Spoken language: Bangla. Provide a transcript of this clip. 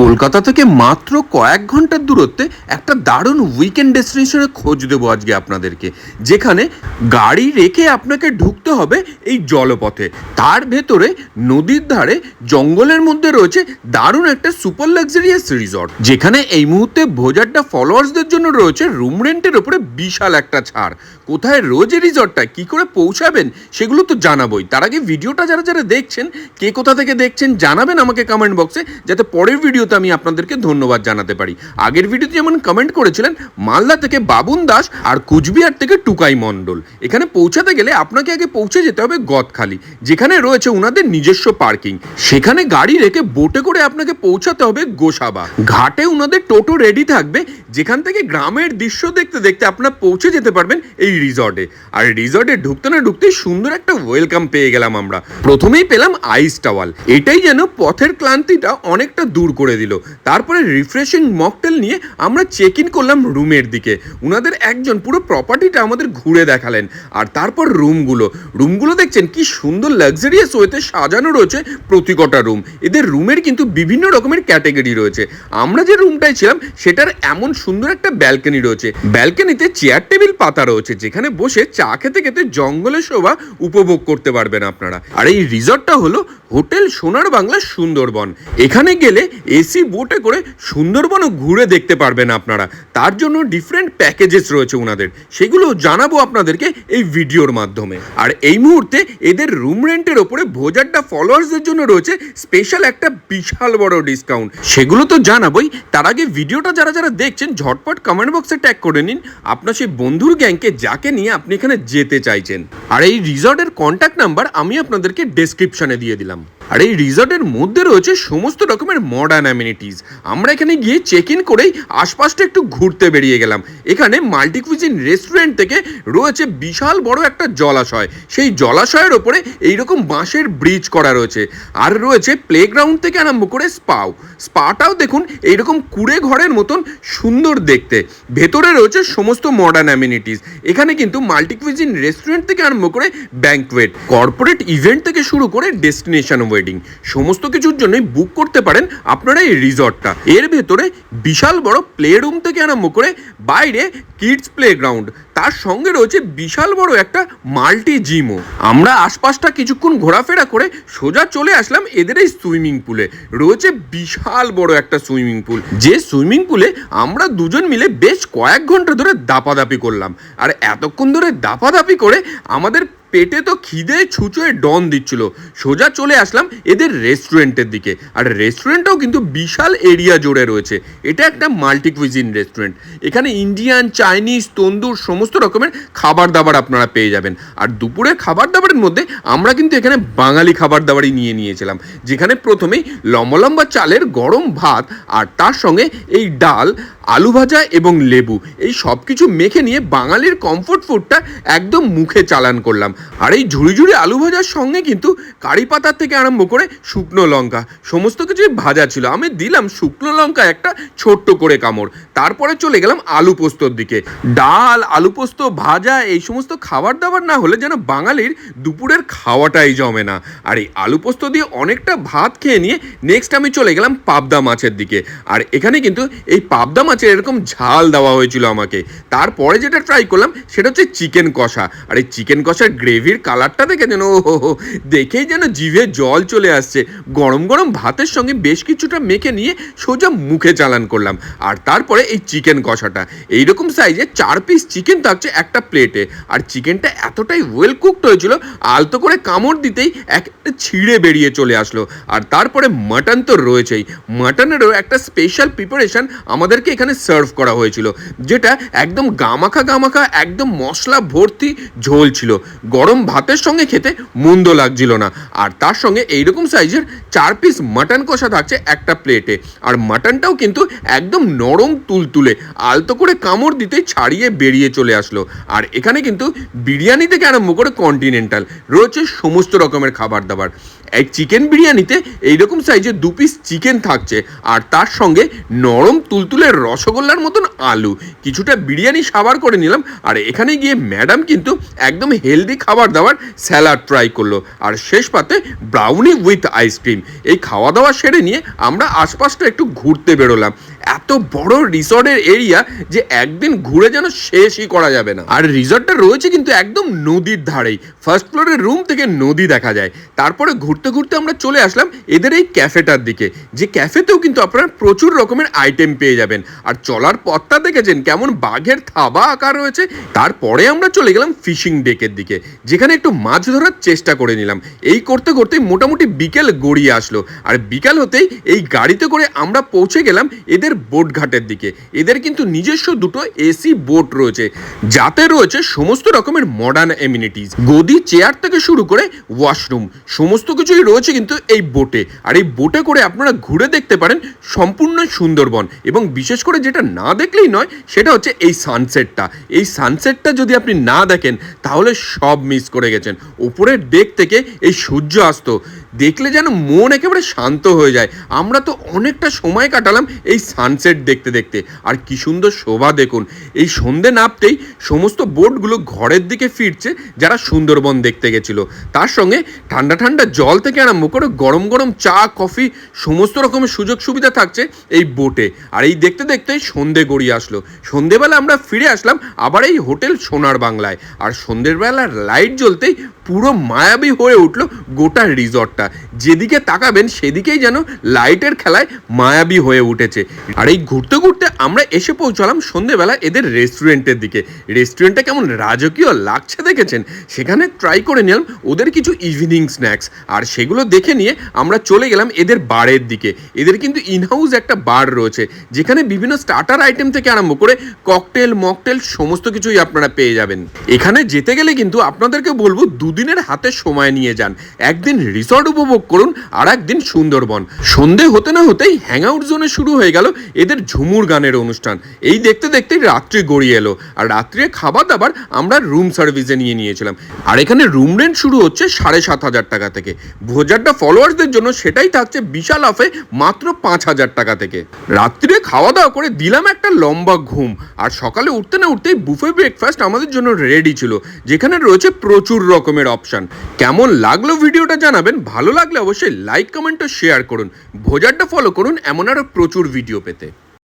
কলকাতা থেকে মাত্র কয়েক ঘণ্টার দূরত্বে একটা দারুণ উইকেন্ড ডেস্টিনেশনের খোঁজ দেবো আজকে আপনাদেরকে। যেখানে গাড়ি রেখে আপনাকে ঢুকতে হবে এই জলপথে। তার ভেতরে নদীর ধারে জঙ্গলের মধ্যে রয়েছে দারুণ একটা সুপার লাক্সারিয়াস রিসর্ট যেখানে এই মুহূর্তে ভোজারটা ফলোয়ার্সদের জন্য রয়েছে রুম রেন্টের ওপরে বিশাল একটা ছাড়। কোথায় রোজ এই রিসর্টটা কি করে পৌঁছাবেন, সেগুলো তো জানাবোই। তার আগে ভিডিওটা যারা যারা দেখছেন, কে কোথা থেকে দেখছেন, জানাবেন আমাকে কমেন্ট বক্সে যাতে পরের ভিডিওতে আমি আপনাদেরকে ধন্যবাদ জানাতে পারি। আগের ভিডিওতে যেমন কমেন্ট করেছিলেন, মালদা থেকে বাবুন দাস আর কুচবিহার থেকে টুকাই মণ্ডল। এখানে পৌঁছাতে গেলে আপনাকে আগে পৌঁছে যেতে হবে গদখালি, যেখানে রয়েছে ওনাদের নিজস্ব পার্কিং সেখানে গাড়ি রেখে বোটে করে আপনাকে পৌঁছাতে হবে গোসাবা। ঘাটে ওনাদের টোটো রেডি থাকবে, যেখান থেকে গ্রামের দৃশ্য দেখতে দেখতে আপনারা পৌঁছে যেতে পারবেন এই রিসর্টে আর রিসর্টে ঢুকতে না ঢুকতে সুন্দর একটা ওয়েলকাম পেয়ে গেলাম আমরা। প্রথমেই পেলাম আইস টাওয়াল এটাই যেন পথের ক্লান্তিটা অনেকটা দূর করে দিল। তারপরে রিফ্রেশিং মকটেল নিয়ে আমরা চেক ইন করলাম রুমের দিকে। উনাদের একজন পুরো প্রপার্টিটা আমাদের ঘুরে দেখালেন। আর তারপর রুমগুলো রুমগুলো দেখছেন কি সুন্দর লাক্সারিয়াস ওয়েতে সাজানো রয়েছে প্রতি কটা রুম এদের রুমের কিন্তু বিভিন্ন রকমের ক্যাটাগরি রয়েছে। আমরা যে রুমটায় ছিলাম, সেটার এমন সুন্দর একটা ব্যালকনি রয়েছে। ব্যালকনিতে চেয়ার টেবিল পাতা রয়েছে, যেখানে বসে চা খেতে খেতে জঙ্গলের শোভা উপভোগ করতে পারবেন আপনারা। আর এই রিসর্টটা হলো হোটেল সোনার বাংলা সুন্দরবন। এখানে গেলে এসি বোটে করে সুন্দরবনও ঘুরে দেখতে পারবেন আপনারা। তার জন্য ডিফারেন্ট প্যাকেজেস রয়েছে ওনাদের সেগুলো জানাব আপনাদেরকে এই ভিডিওর মাধ্যমে। আর এই মুহূর্তে এদের রুম রেন্টের ওপরে ভোজারটা ফলোয়ার্সদের জন্য রয়েছে স্পেশাল একটা বিশাল বড় ডিসকাউন্ট সেগুলো তো জানাবোই। তার আগে ভিডিওটা যারা যারা দেখছেন, ঝটপট কমেন্ট বক্সে ট্যাগ করে নিন। আপনার সেই বন্ধুর গ্যাংকে যাকে নিয়ে আপনি এখানে যেতে চাইছেন। আর এই রিসর্টের কন্ট্যাক্ট নাম্বার আমি আপনাদেরকে ডেসক্রিপশনে দিয়ে দিলাম। আর, এই রিসর্টের মধ্যে রয়েছে সমস্ত রকমের মডার্ন অ্যামিনিটিস আমরা এখানে গিয়ে চেক ইন করেই আশপাশটা একটু ঘুরতে বেরিয়ে গেলাম। এখানে মাল্টিকুইজিন রেস্টুরেন্ট থেকে রয়েছে বিশাল বড় একটা জলাশয়। সেই জলাশয়ের ওপরে এইরকম বাঁশের ব্রিজ করা রয়েছে। আর রয়েছে প্লেগ্রাউন্ড থেকে আরম্ভ করে স্পাও স্পাটাও দেখুন এইরকম কুড়ে ঘরের মতন সুন্দর দেখতে। ভেতরে রয়েছে সমস্ত মডার্ন অ্যামিনিটিস এখানে কিন্তু মাল্টিকুইজিন রেস্টুরেন্ট থেকে আরম্ভ করে ব্যাঙ্কওয়েট কর্পোরেট ইভেন্ট থেকে শুরু করে ডেস্টিনেশন ওয়েডিং সমস্ত কিছুর জন্যই বুক করতে পারেন আপনারা এই রিসর্টটা এর ভেতরে বিশাল বড় প্লে রুম থেকে আরম্ভ করে বাইরে কিডস প্লে গ্রাউন্ড তার সঙ্গে রয়েছে বিশাল বড় একটা মাল্টি জিমও আমরা আশপাশটা কিছুক্ষণ ঘোরাফেরা করে সোজা চলে আসলাম এদের এই সুইমিং পুলে রয়েছে বিশাল বড় একটা সুইমিং পুল যে সুইমিং পুলে আমরা দুজন মিলে বেশ কয়েক ঘণ্টা ধরে দাপাদাপি করলাম। আর এতক্ষণ ধরে দাপাদাপি করে আমাদের পেটে তো খিদে ছুঁচোয় ডন দিচ্ছিল। সোজা চলে আসলাম এদের রেস্টুরেন্টের দিকে। আর রেস্টুরেন্টটাও কিন্তু বিশাল এরিয়া জুড়ে রয়েছে। এটা একটা মাল্টি কুইজিন রেস্টুরেন্ট। এখানে ইন্ডিয়ান, চাইনিজ, তন্দুর, সমস্ত রকমের খাবার দাবার আপনারা পেয়ে যাবেন। আর দুপুরের খাবার দাবারের মধ্যে আমরা কিন্তু এখানে বাঙালি খাবার দাবারই নিয়ে নিয়েছিলাম। যেখানে প্রথমেই লম্বা লম্বা চালের গরম ভাত আর তার সঙ্গে এই ডাল, আলু ভাজা এবং লেবু। এই সব কিছু মেখে নিয়ে বাঙালির কমফোর্ট ফুডটা একদম মুখে চালান করলাম। আর এই ঝুড়ি ঝুড়ি আলু ভাজার সঙ্গে কিন্তু কারি পাতার থেকে আরম্ভ করে শুকনো লঙ্কা, সমস্ত কিছুই ভাজা ছিল। আমি দিলাম শুকনো লঙ্কা একটা ছোট্ট করে কামড়। তারপরে চলে গেলাম আলু পোস্তর দিকে। ডাল, আলু পোস্ত ভাজা, এই সমস্ত খাবার দাবার না হলে যেন বাঙালির দুপুরের খাওয়াটাই জমে না। আর এই আলু পোস্ত দিয়ে অনেকটা ভাত খেয়ে নিয়ে নেক্সট আমি চলে গেলাম পাবদা মাছের দিকে। আর এখানে কিন্তু এই পাবদা মাছের এরকম ঝাল দেওয়া হয়েছিল আমাকে। তারপরে যেটা ট্রাই করলাম সেটা হচ্ছে চিকেন কষা। আর এই চিকেন কষার গ্রেভির কালারটা দেখে যেন ও দেখেই যেন জিভে জল চলে আসছে। গরম গরম ভাতের সঙ্গে বেশ কিছুটা মেখে নিয়ে সোজা মুখে চালান করলাম। আর তারপরে এই চিকেন কষাটা। এইরকম সাইজে চার পিস চিকেন থাকছে একটা প্লেটে আর চিকেনটা এতটাই ওয়েল কুকড হয়েছিল, আলতো করে কামড় দিতেই এক ছিঁড়ে বেরিয়ে চলে আসলো। আর তারপরে মাটন তো রয়েছেই। মাটনেরও একটা স্পেশাল প্রিপারেশন আমাদেরকে এখানে সার্ভ করা হয়েছিল, যেটা একদম গামাখা গামাখা, একদম মশলা ভর্তি ঝোল ছিল। গরম ভাতের সঙ্গে খেতে মন্দ লাগছিল না। আর তার সঙ্গে এইরকম সাইজের চার পিস মাটন কষা থাকছে একটা প্লেটে আর মাটনটাও কিন্তু একদম নরম তুলতুলে, আলতো করে কামড় দিতে ছাড়িয়ে বেরিয়ে চলে আসলো। আর এখানে কিন্তু বিরিয়ানি থেকে আরম্ভ করে কন্টিনেন্টাল রয়েছে সমস্ত রকমের খাবার দাবার। এই চিকেন বিরিয়ানিতে এইরকম সাইজের দু পিস চিকেন থাকছে। আর তার সঙ্গে নরম তুলতুলের রসগোল্লার মতন আলু। কিছুটা বিরিয়ানি সাবার করে নিলাম। আর এখানে গিয়ে ম্যাডাম কিন্তু একদম হেলদি খাবার দাবার স্যালাড ট্রাই করল। আর শেষ পাতে ব্রাউনি উইথ আইসক্রিম এই খাওয়া দাওয়া সেরে নিয়ে আমরা আশপাশটা একটু ঘুরতে বেরোলাম। এত বড় রিসর্টের এরিয়া যে একদিন ঘুরে যেন শেষই করা যাবে না। আর রিসর্টটা রয়েছে কিন্তু একদম নদীর ধারেই। ফার্স্ট ফ্লোরের রুম থেকে নদী দেখা যায়। তারপরে ঘুরতে ঘুরতে আমরা চলে আসলাম এদের এই ক্যাফেটার দিকে। যে ক্যাফেতেও কিন্তু আপনারা প্রচুর রকমের আইটেম পেয়ে যাবেন। আর চলার পথটা দেখেছেন কেমন বাঘের থাবা আঁকা রয়েছে। তারপরে আমরা চলে গেলাম ফিশিং ডেকের দিকে, যেখানে একটু মাছ ধরার চেষ্টা করে নিলাম। এই করতে করতে মোটামুটি বিকেল গড়িয়ে আসলো। আর বিকাল হতেই এই গাড়িতে করে আমরা পৌঁছে গেলাম এদের বোট ঘাটের দিকে। এদের কিন্তু নিজস্ব দুটো এসি বোট রয়েছে, যাতে রয়েছে সমস্ত রকমের মডার্ন এমিনিটিস গদি চেয়ার থেকে শুরু করে ওয়াশরুম সমস্ত কিছুই রয়েছে কিন্তু এই বোটে আর এই বোটে করে আপনারা ঘুরে দেখতে পারেন সম্পূর্ণ সুন্দরবন। এবং বিশেষ করে যেটা না দেখলেই নয়, সেটা হচ্ছে এই সানসেটটা এই সানসেটটা যদি আপনি না দেখেন, তাহলে সব মিস করে গেছেন। উপরের ডেক থেকে এই সূর্য অস্ত দেখলে যেন মন একেবারে শান্ত হয়ে যায়। আমরা তো অনেকটা সময় কাটালাম এই সানসেট দেখতে দেখতে। আর কি সুন্দর শোভা দেখুন। এই সন্ধে নামতেই সমস্ত বোটগুলো ঘরের দিকে ফিরছে, যারা সুন্দরবন দেখতে গেছিল। তার সঙ্গে ঠান্ডা ঠান্ডা জল থেকে আরম্ভ করে গরম গরম চা, কফি, সমস্ত রকমের সুযোগ সুবিধা থাকছে এই বোটে। আর এই দেখতে দেখতেই সন্ধে গড়িয়ে আসলো। সন্ধেবেলা আমরা ফিরে আসলাম আবার এই হোটেল সোনার বাংলায়। আর সন্ধ্যের বেলার লাইট জ্বলতেই পুরো মায়াবী হয়ে উঠল গোটা রিসর্টটা যেদিকে তাকাবেন সেদিকেই যেন লাইটের খেলায় মায়াবী হয়ে উঠেছে। আর এই ঘুরতে ঘুরতে আমরা এসে পৌঁছালাম সন্ধেবেলা এদের রেস্টুরেন্টের দিকে। রেস্টুরেন্টটা কেমন রাজকীয় লাগছে দেখেছেন? সেখানে ট্রাই করে নিলাম ওদের কিছু ইভিনিং স্ন্যাক্স আর সেগুলো দেখে নিয়ে আমরা চলে গেলাম এদের বারের দিকে। এদের কিন্তু ইনহাউস একটা বার রয়েছে, যেখানে বিভিন্ন স্টার্টার আইটেম থেকে আরম্ভ করে ককটেল মকটেল সমস্ত কিছুই আপনারা পেয়ে যাবেন। এখানে যেতে গেলে কিন্তু আপনাদেরকে বলব দুদিনের হাতে সময় নিয়ে যান। একদিন রিসর্ট উপভোগ করুন আর একদিন সুন্দরবন। সন্ধে হতে না হতেই হ্যাং আউট জোনে শুরু হয়ে গেল এদের ঝুমুর গানের অনুষ্ঠান। এই দেখতে দেখতেই রাত্রি গড়িয়ে এলো। আর রাত্রে খাবার দাবার আমরা রুম সার্ভিসে নিয়ে নিয়েছিলাম। আর এখানে রুম রেন্ট শুরু হচ্ছে সাড়ে সাত হাজার টাকা থেকে। ভোজারটা ফলোয়ার্সদের জন্য সেটাই থাকছে বিশাল অফে মাত্র পাঁচ হাজার টাকা থেকে। রাত্রিরে খাওয়া দাওয়া করে দিলাম একটা লম্বা ঘুম। আর সকালে উঠতে না উঠতেই বুফে ব্রেকফাস্ট আমাদের জন্য রেডি ছিল, যেখানে রয়েছে প্রচুর রকমের অপশন কেমন লাগল ভিডিওটা জানাবেন। ভালো লাগলে অবশ্যই লাইক কমেন্ট ও শেয়ার করুন। ভোজারটা ফলো করুন, এমন আরও প্রচুর ভিডিও পেতে